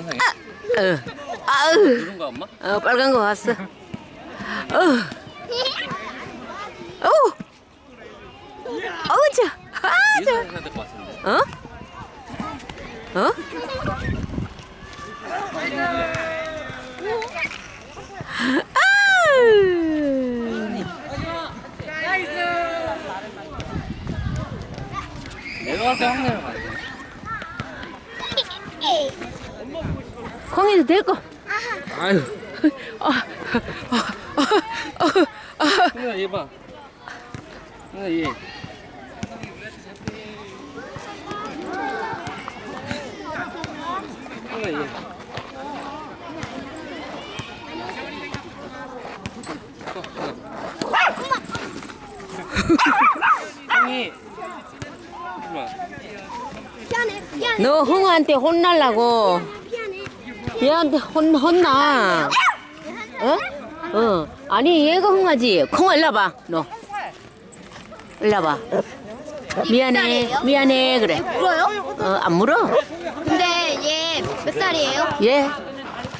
어. 아으. 이런 거 엄마? 어, 빨간 거 왔어. 어. 어. 어우, 자. 아, 이거 자. 해야 될 것 같은데 어? 어? 아우. 내가 갈때 황내를 가야 돼 콩이도 데리고. 아유 어, 어, 어, 어, 어. 형아 얘봐 형아 얘 형아 얘 형이 잠깐만 미안해, 미안해, 너 흥우한테 혼날라고. 미안해. 얘한테 혼, 혼나. 어? 어. 아니, 얘가 흥하지. 콩아, 일로 와봐, 너. 일로 와봐. 미안해, 미안해, 그래. 물어요? 어, 안 물어? 근데 얘 몇 살이에요? 얘?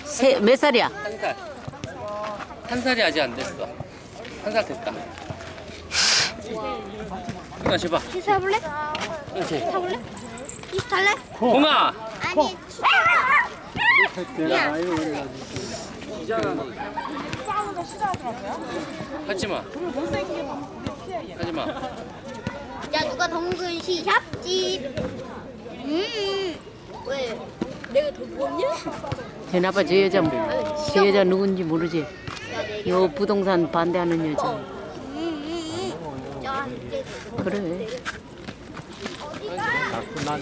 세, 몇 살이야? 한 살. 한 살이 아직 안 됐어. 한 살 됐다. 형아 제발. 키 사볼래? 그렇지. 타볼래? 키 탈래? 홍아. 아니. 하지 마. 하지 마. 자 누가 동근 시합집. 음. 왜? 내가 더 보냐? 대나봐, 저 여자, 저 여자 누군지 모르지? 야, 내. 요 부동산 반대하는 여자. 음, 음, 음. 야, 이제 그래. 어디가?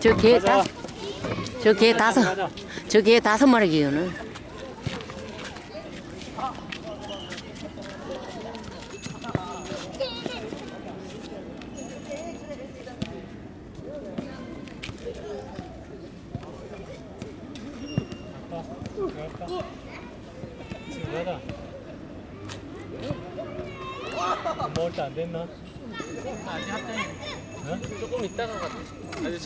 저개 다, 저 개 다섯, 저 개 다섯 마리 기요는. 먹을 때 안 됐나? 조금 이따가 가. 아주